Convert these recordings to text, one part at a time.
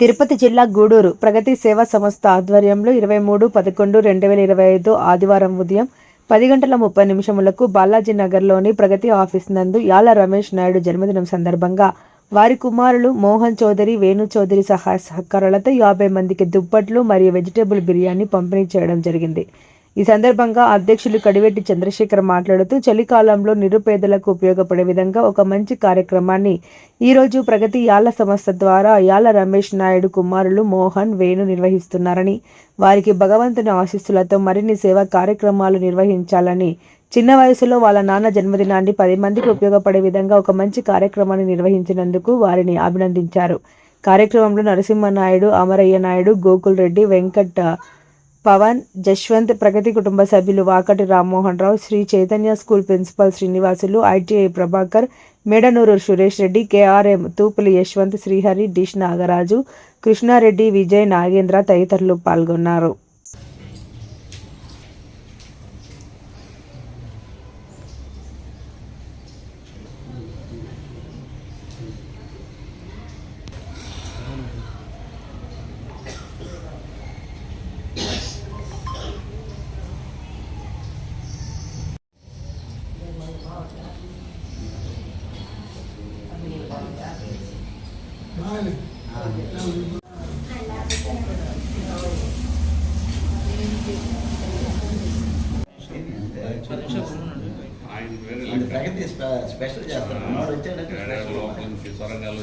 తిరుపతి జిల్లా గూడూరు ప్రగతి సేవా సంస్థ ఆధ్వర్యంలో ఇరవై మూడు పదకొండు రెండు వేల ఇరవై ఐదు ఆదివారం ఉదయం పది గంటల ముప్పై నిమిషములకు బాలాజీ నగర్లోని ప్రగతి ఆఫీస్ నందు యాల రమేష్ నాయుడు జన్మదినం సందర్భంగా వారి కుమారులు మోహన్ చౌదరి వేణు చౌదరి సహాయ సహకారాలతో యాభై మందికి దుప్పట్లు మరియు వెజిటేబుల్ బిర్యానీ పంపిణీ చేయడం జరిగింది. ఈ సందర్భంగా అధ్యక్షులు కడివెట్టి చంద్రశేఖర్ మాట్లాడుతూ చలికాలంలో నిరుపేదలకు ఉపయోగపడే విధంగా ఒక మంచి కార్యక్రమాన్ని ఈరోజు ప్రగతి యాల సంస్థ ద్వారా యాల రమేష్ నాయుడు కుమారులు మోహన్ వేణు నిర్వహిస్తున్నారని వారికి భగవంతుని ఆశీస్సులతో మరిన్ని సేవా కార్యక్రమాలు నిర్వహించాలని చిన్న వయసులో వాళ్ళ నాన్న జన్మదినాన్ని పది మందికి ఉపయోగపడే విధంగా ఒక మంచి కార్యక్రమాన్ని నిర్వహించినందుకు వారిని అభినందించారు. కార్యక్రమంలో నరసింహనాయుడు అమరయ్య నాయుడు గోకుల్ రెడ్డి వెంకట్ పవన్ జశ్వంత్ ప్రగతి కుటుంబ సభ్యులు Vakati Rammohan Rao Sri Chaitanya school principal Srinivasulu ITI Prabhakar Medanuru Suresh Reddy KRM Thupuli Yashwanth Srihari dish Nagaraju Krishnareddy Vijay Nagendra తదితరులు పాల్గొన్నారు. స్పెషల్ చేస్తారు. సొరంగాలు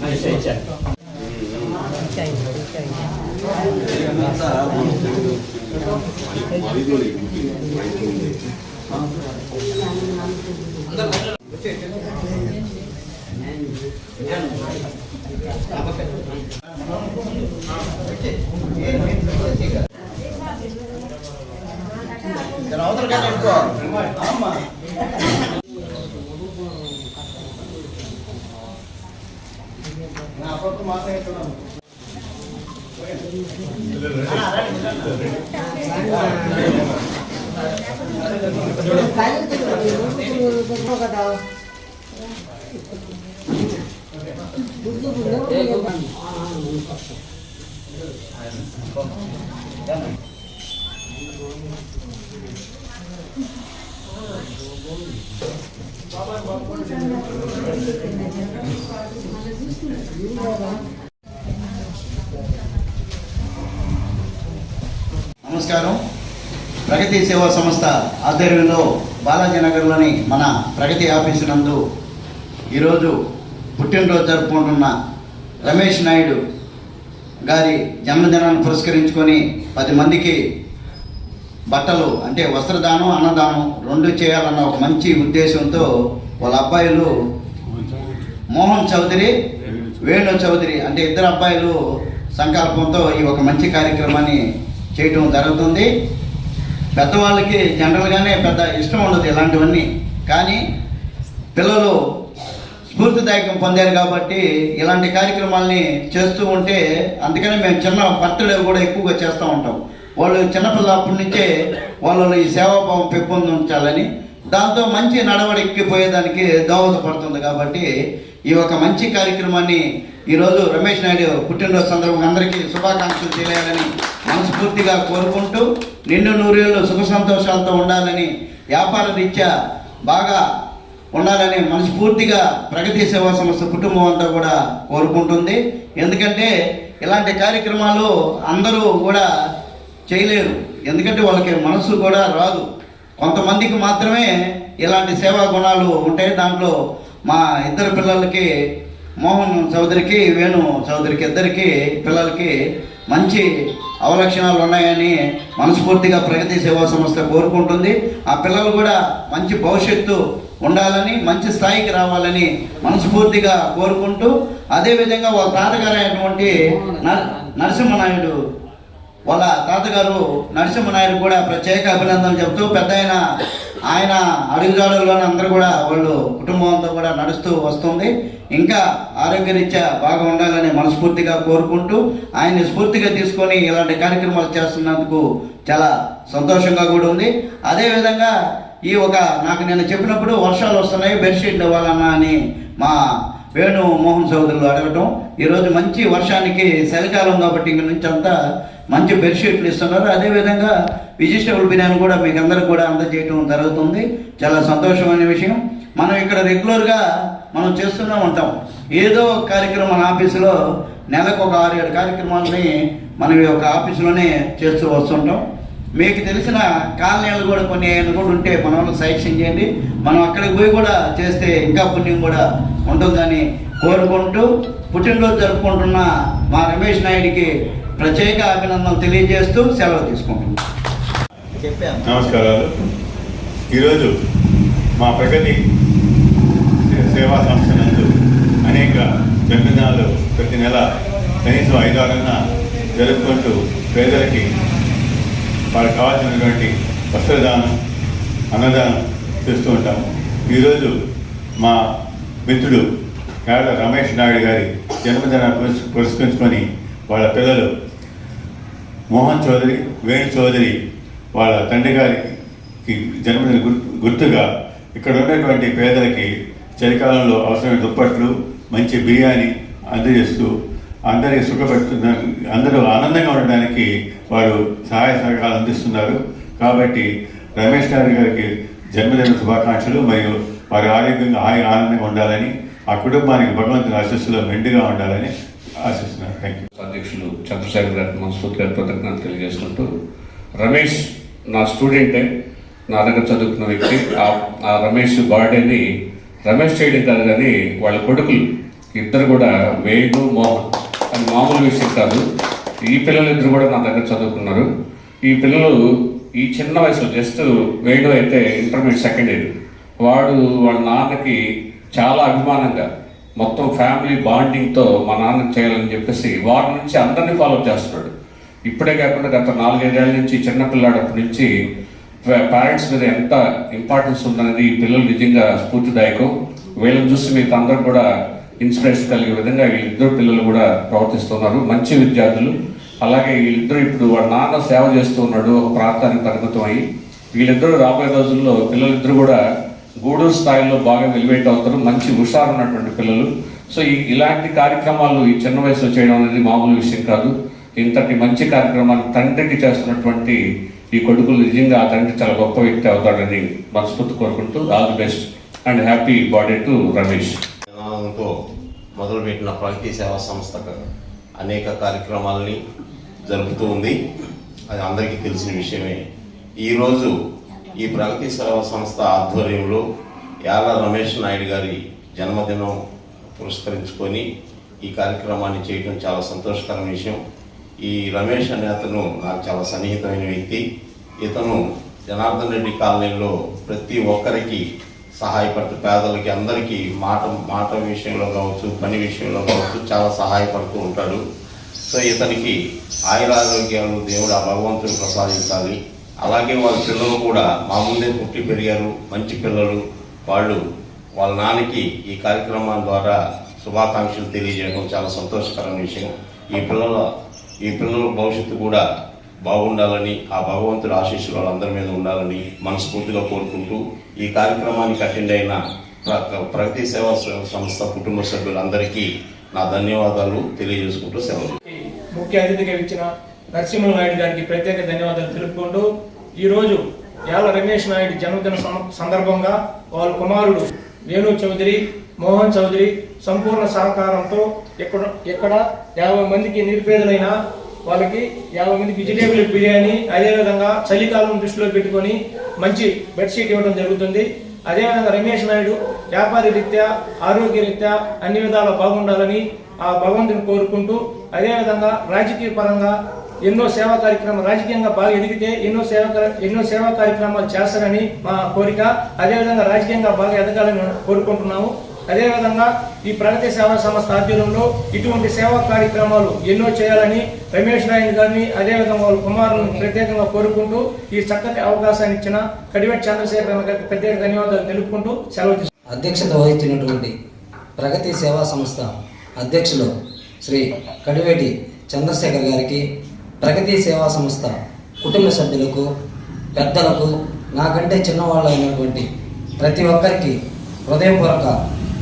Gracias. ఓకే ఇక్కడ అవతల కానీ ఎక్కువ అమ్మా నా అప్పటికి మాత్రం నమస్కారం. ప్రగతి సేవా సంస్థ ఆధ్వర్యంలో బాలాజీనగర్లోని మన ప్రగతి ఆఫీసు నందు ఈరోజు పుట్టినరోజు జరుపుకుంటున్న రమేష్ నాయుడు గారి జన్మదినాన్ని పురస్కరించుకొని పది మందికి బట్టలు అంటే వస్త్రదానం అన్నదానం రెండు చేయాలన్న ఒక మంచి ఉద్దేశంతో వాళ్ళ అబ్బాయిలు మోహన్ చౌదరి వేణు చౌదరి అంటే ఇద్దరు అబ్బాయిలు సంకల్పంతో ఈ ఒక మంచి కార్యక్రమాన్ని చేయటం జరుగుతుంది. పెద్దవాళ్ళకి జనరల్గానే పెద్ద ఇష్టం ఉండదు ఇలాంటివన్నీ. కానీ పిల్లలు స్ఫూర్తిదాయకం పొందారు కాబట్టి ఇలాంటి కార్యక్రమాల్ని చేస్తూ ఉంటే అందుకనే మేము చిన్న బర్త్డే కూడా ఎక్కువగా చేస్తూ ఉంటాం. వాళ్ళు చిన్నపిల్లప్పటి నుంచే వాళ్ళలో ఈ సేవాభావం పెంపొందించాలని దాంతో మంచి నడవడికి పోయేదానికి దోహదపడుతుంది కాబట్టి ఈ ఒక మంచి కార్యక్రమాన్ని ఈరోజు రమేష్ నాయుడు పుట్టినరోజు సందర్భంగా అందరికీ శుభాకాంక్షలు తెలియాలని మనస్ఫూర్తిగా కోరుకుంటూ నిండు నూరేళ్ళు సుఖ సంతోషాలతో ఉండాలని వ్యాపార రీత్యా బాగా ఉండాలని మనస్ఫూర్తిగా ప్రగతి సేవా సంస్థ కుటుంబం అంతా కూడా కోరుకుంటుంది. ఎందుకంటే ఇలాంటి కార్యక్రమాలు అందరూ కూడా చేయలేరు. ఎందుకంటే వాళ్ళకి మనసు కూడా రాదు. కొంతమందికి మాత్రమే ఇలాంటి సేవా గుణాలు ఉంటాయి. దాంట్లో మా ఇద్దరు పిల్లలకి మోహన్ చౌదరికి వేణు చౌదరికి ఇద్దరికి పిల్లలకి మంచి అవలక్షణాలు ఉన్నాయని మనస్ఫూర్తిగా ప్రగతి సేవా సంస్థ కోరుకుంటుంది. ఆ పిల్లలు కూడా మంచి భవిష్యత్తు ఉండాలని మంచి స్థాయికి రావాలని మనస్ఫూర్తిగా కోరుకుంటూ అదేవిధంగా వాళ్ళ తాతగారు అయినటువంటి నర- నరసింహనాయుడు వాళ్ళ తాతగారు నరసింహనాయుడు కూడా ప్రత్యేక అభినందనలు చెబుతూ పెద్ద ఆయన ఆయన అడుగుజాడల్లోనే అందరూ కూడా వాళ్ళు కుటుంబం అంతా కూడా నడుస్తూ వస్తుంది. ఇంకా ఆరోగ్యరీత్యా బాగా ఉండాలని మనస్ఫూర్తిగా కోరుకుంటూ ఆయన్ని స్ఫూర్తిగా తీసుకొని ఇలాంటి కార్యక్రమాలు చేస్తున్నందుకు చాలా సంతోషంగా కూడా ఉంది. అదేవిధంగా ఈ ఒక నాకు నేను చెప్పినప్పుడు వర్షాలు వస్తున్నాయి బెడ్షీట్లు ఇవ్వాలన్నా అని మా వేణు మోహన్ సోదరులు అడగటం. ఈరోజు మంచి వర్షానికి చలికాలం కాబట్టి ఇంక నుంచి అంతా మంచి బెడ్షీట్లు ఇస్తున్నారు. అదేవిధంగా వెజిటబుల్ బిర్యానీ కూడా మీకు అందరికి కూడా అందజేయటం జరుగుతుంది. చాలా సంతోషమైన విషయం. మనం ఇక్కడ రెగ్యులర్గా మనం చేస్తూనే ఉంటాం ఏదో ఒక కార్యక్రమం మన ఆఫీసులో నెలకు ఒక ఆరు ఏడు కార్యక్రమాలని మనం ఈ యొక్క ఆఫీసులోనే చేస్తూ వస్తుంటాం. మీకు తెలిసిన కాలనీలు కూడా కొన్ని ఏమైనా కూడా ఉంటే మన వాళ్ళు సజెషన్ చేయండి. మనం అక్కడికి పోయి కూడా చేస్తే ఇంకా పుణ్యం కూడా ఉంటుందని కోరుకుంటూ పుట్టినరోజు జరుపుకుంటున్న మా రమేష్ నాయుడికి ప్రత్యేక అభినందనలు తెలియజేస్తూ సెలవు తీసుకుంటున్నాం. చెప్పాను. నమస్కారాలు. ఈరోజు మా ప్రగతి సేవా సంస్థ నందు అనేక జన్మదినాలు ప్రతి నెల కనీసం ఐదారన్నా జరుపుకుంటూ పేదలకి వాళ్ళకి కావాల్సినటువంటి వస్త్రదానం అన్నదానం చేస్తూ ఉంటాము. ఈరోజు మా మిత్రుడు యాడ రమేష్ నాయుడు గారి జన్మదినాన్ని పురస్- పురస్కరించుకొని వాళ్ళ పిల్లలు మోహన్ చౌదరి వేణు చౌదరి వాళ్ళ తండ్రి గారికి జన్మదిన గుర్తుగా ఇక్కడ ఉన్నటువంటి పేదలకి చలికాలంలో అవసరమైన దుప్పట్లు మంచి బిర్యానీ అందజేస్తూ అందరికీ సుఖపెడుతున్న అందరూ ఆనందంగా ఉండడానికి వారు సహాయ సహకారాలు అందిస్తున్నారు. కాబట్టి రమేష్ గారి గారికి జన్మదిన శుభాకాంక్షలు మరియు వారి ఆరోగ్యంగా హాయి ఆనందంగా ఉండాలని ఆ కుటుంబానికి భగవంతుని ఆశస్సులో మెండుగా ఉండాలని ఆశిస్తున్నాను. థ్యాంక్ యూ అధ్యక్షులు చంద్రశేఖర్ గారికి గారి కృతజ్ఞతలు తెలియజేసుకుంటూ రమేష్ నా స్టూడెంటే నా దగ్గర చదువుకున్న వ్యక్తి. ఆ- ఆ రమేష్ బర్త్డేని రమేష్ చేయడం కాదు కానీ వాళ్ళ కొడుకులు ఇద్దరు కూడా వేణు మోహన్ అది మామూలు విషయం కాదు. ఈ పిల్లలు ఇద్దరు కూడా నా దగ్గర చదువుకున్నారు. ఈ పిల్లలు ఈ చిన్న వయసులో జస్ట్ వేణు అయితే ఇంటర్మీడియట్ సెకండ్ ఇయర్. వాడు వాళ్ళ నాన్నకి చాలా అభిమానంగా మొత్తం ఫ్యామిలీ బాండింగ్తో మా నాన్నకి చేయాలని చెప్పేసి వారి నుంచి అందరినీ ఫాలో చేస్తున్నాడు. ఇప్పుడే కాకుండా గత నాలుగైదేళ్ళ నుంచి చిన్నపిల్లాడప్పటి నుంచి పేరెంట్స్ మీద ఎంత ఇంపార్టెన్స్ ఉందనేది ఈ పిల్లలు నిజంగా స్ఫూర్తిదాయకం. వీళ్ళని చూసి మీకు అందరూ కూడా ఇన్స్పిరేషన్ కలిగే విధంగా వీళ్ళిద్దరు పిల్లలు కూడా ప్రవర్తిస్తున్నారు. మంచి విద్యార్థులు. అలాగే వీళ్ళిద్దరూ ఇప్పుడు వాళ్ళ నాన్న సేవ చేస్తూ ఉన్నాడు ఒక ప్రాంతానికి పరిమితం అయ్యి వీళ్ళిద్దరూ రాబోయే రోజుల్లో పిల్లలిద్దరూ కూడా గూడూరు స్థాయిలో బాగా ఎలివేట్ అవుతారు. మంచి హుషారు ఉన్నటువంటి పిల్లలు. సో ఈ ఇలాంటి కార్యక్రమాలు ఈ చిన్న వయసులో చేయడం అనేది మామూలు విషయం కాదు. ఇంతటి మంచి కార్యక్రమాన్ని తండ్రికి చేస్తున్నటువంటి ఈ కొడుకులు నిజంగా ఆ తండ్రి చాలా గొప్ప వ్యక్తి అవుతాడని మనస్ఫూర్తి కోరుకుంటూ all the best and happy birthday to Ramesh. మొదలుపెట్టిన ప్రగతి సేవా సంస్థ అనేక కార్యక్రమాలని జరుపుతూ ఉంది. అది అందరికీ తెలిసిన విషయమే. ఈరోజు ఈ ప్రగతి సేవా సంస్థ ఆధ్వర్యంలో యాల రమేష్ నాయుడు గారి జన్మదినం పురస్కరించుకొని ఈ కార్యక్రమాన్ని చేయడం చాలా సంతోషకరమైన విషయం. ఈ రమేష్ అనే అతను నాకు చాలా సన్నిహితమైన వ్యక్తి. ఇతను జనార్దన్ రెడ్డి కాలనీలో ప్రతి ఒక్కరికి సహాయపడుతూ పేదలకి అందరికీ మాట మాట విషయంలో కావచ్చు పని విషయంలో కావచ్చు చాలా సహాయపడుతూ ఉంటాడు. సో ఇతనికి ఆయురారోగ్యాలు దేవుడు ఆ భగవంతుడు ప్రసాదించాలి. అలాగే వాళ్ళ పిల్లలు కూడా మా ముందే పుట్టి పెరిగారు మంచి పిల్లలు. వాళ్ళు వాళ్ళ నాన్నకి ఈ కార్యక్రమం ద్వారా శుభాకాంక్షలు తెలియజేయడం చాలా సంతోషకరమైన విషయం. ఈ పిల్లల ఈ పిల్లల భవిష్యత్తు కూడా బాగుండాలని ఆ భగవంతుడి ఆశీస్సులు వాళ్ళందరి మీద ఉండాలని మనస్ఫూర్తిగా కోరుకుంటూ ఈ కార్యక్రమానికి అటెండ్ అయిన ప్ర- ప్రగతి సేవా సంస్థ కుటుంబ సభ్యులందరికీ నా ధన్యవాదాలు తెలియజేసుకుంటూ సెలవు. ముఖ్య అతిథిగా ఇచ్చిన నరసింహ నాయుడు గారికి ప్రత్యేక ధన్యవాదాలు తెలుపుకుంటూ ఈరోజు యాల రమేష్ నాయుడు జన్మదిన సందర్భంగా వాళ్ళ కుమారుడు వేణు చౌదరి మోహన్ చౌదరి సంపూర్ణ సహకారంతో ఇక్కడ ఇక్కడ యాభై మందికి నిరుపేదలైన వాళ్ళకి యాభై మందికి వెజిటేబుల్ బిర్యానీ అదేవిధంగా చలికాలం దృష్టిలో పెట్టుకొని మంచి బెడ్షీట్ ఇవ్వడం జరుగుతుంది. అదేవిధంగా రమేష్ నాయుడు వ్యాపార రీత్యా ఆరోగ్య రీత్యా అన్ని విధాలా బాగుండాలని ఆ భగవంతుని కోరుకుంటూ అదేవిధంగా రాజకీయ పరంగా ఎన్నో సేవా కార్యక్రమాలు రాజకీయంగా బాగా ఎదిగితే ఎన్నో సేవా ఎన్నో సేవా కార్యక్రమాలు చేస్తారని మా కోరిక. అదేవిధంగా రాజకీయంగా బాగా ఎదగాలని కోరుకుంటున్నాము. అదేవిధంగా ఈ ప్రగతి సేవా సంస్థ ఆధ్వర్యంలో ఇటువంటి సేవా కార్యక్రమాలు ఎన్నో చేయాలని రమేష్ నాయన్ గారిని అదేవిధంగా వాళ్ళ కుమారులను ప్రత్యేకంగా కోరుకుంటూ ఈ చక్కటి అవకాశాన్ని ఇచ్చిన కడివెట్ చంద్రశేఖర్ గారికి ప్రత్యేక ధన్యవాదాలు తెలుపుకుంటూ సెలవు అధ్యక్షత వహిస్తున్నటువంటి ప్రగతి సేవా సంస్థ అధ్యక్షులు శ్రీ కడివేటి చంద్రశేఖర్ గారికి ప్రగతి సేవా సంస్థ కుటుంబ సభ్యులకు పెద్దలకు నాకంటే చిన్నవాళ్ళు అయినటువంటి ప్రతి ఒక్కరికి హృదయపూర్వక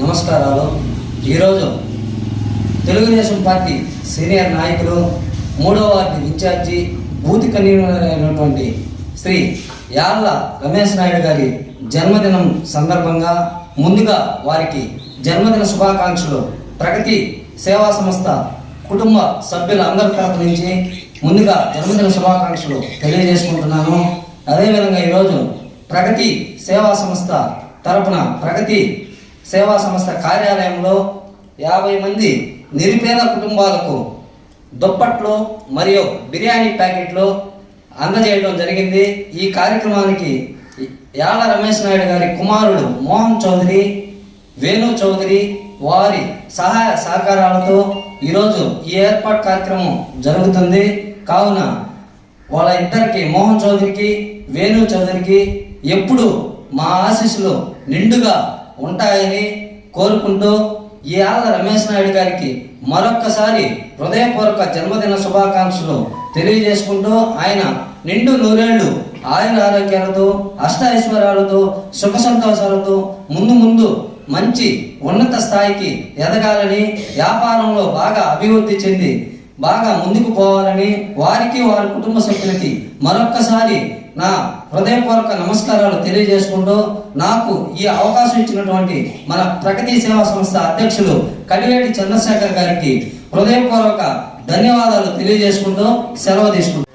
నమస్కారాలు. ఈరోజు తెలుగుదేశం పార్టీ సీనియర్ నాయకులు మూడవ వార్డు ఇన్ఛార్జి బూత్ కన్వీనర్ అయినటువంటి శ్రీ యాళ్ళ రమేష్ నాయుడు గారి జన్మదినం సందర్భంగా ముందుగా వారికి జన్మదిన శుభాకాంక్షలు. ప్రగతి సేవా సంస్థ కుటుంబ సభ్యుల అందరి తరపు నుంచి ముందుగా జన్మదిన శుభాకాంక్షలు తెలియజేసుకుంటున్నాను. అదేవిధంగా ఈరోజు ప్రగతి సేవా సంస్థ తరపున ప్రగతి సేవా సంస్థ కార్యాలయంలో యాభై మంది నిరుపేద కుటుంబాలకు దుప్పట్లు మరియు బిర్యానీ ప్యాకెట్లు అందజేయడం జరిగింది. ఈ కార్యక్రమానికి యాల రమేష్ నాయుడు గారి కుమారుడు మోహన్ చౌదరి వేణు చౌదరి వారి సహాయ సహకారాలతో ఈరోజు ఈ ఏర్పాటు కార్యక్రమం జరుగుతుంది. కావున వాళ్ళ ఇద్దరికి మోహన్ చౌదరికి వేణు చౌదరికి ఎప్పుడు మా ఆశీస్సులు నిండుగా ఉంటాయని కోరుకుంటూ ఈ ఆళ్ళ రమేష్ నాయుడు గారికి మరొక్కసారి హృదయపూర్వక జన్మదిన శుభాకాంక్షలు తెలియజేసుకుంటూ ఆయన నిండు నూరేళ్ళు ఆయుర ఆరోగ్యాలతో అష్ట ఐశ్వర్యాలతో సుఖ సంతోషాలతో ముందు ముందు మంచి ఉన్నత స్థాయికి ఎదగాలని వ్యాపారంలో బాగా అభివృద్ధి చెంది బాగా ముందుకు పోవాలని వారికి వారి కుటుంబ సభ్యులకి మరొక్కసారి నా హృదయపూర్వక నమస్కారాలు తెలియజేసుకుంటూ నాకు ఈ అవకాశం ఇచ్చినటువంటి మన ప్రగతి సేవా సంస్థ అధ్యక్షులు కడివేటి చంద్రశేఖర్ గారికి హృదయపూర్వక ధన్యవాదాలు తెలియజేసుకుంటూ సెలవు తీసుకుంటాను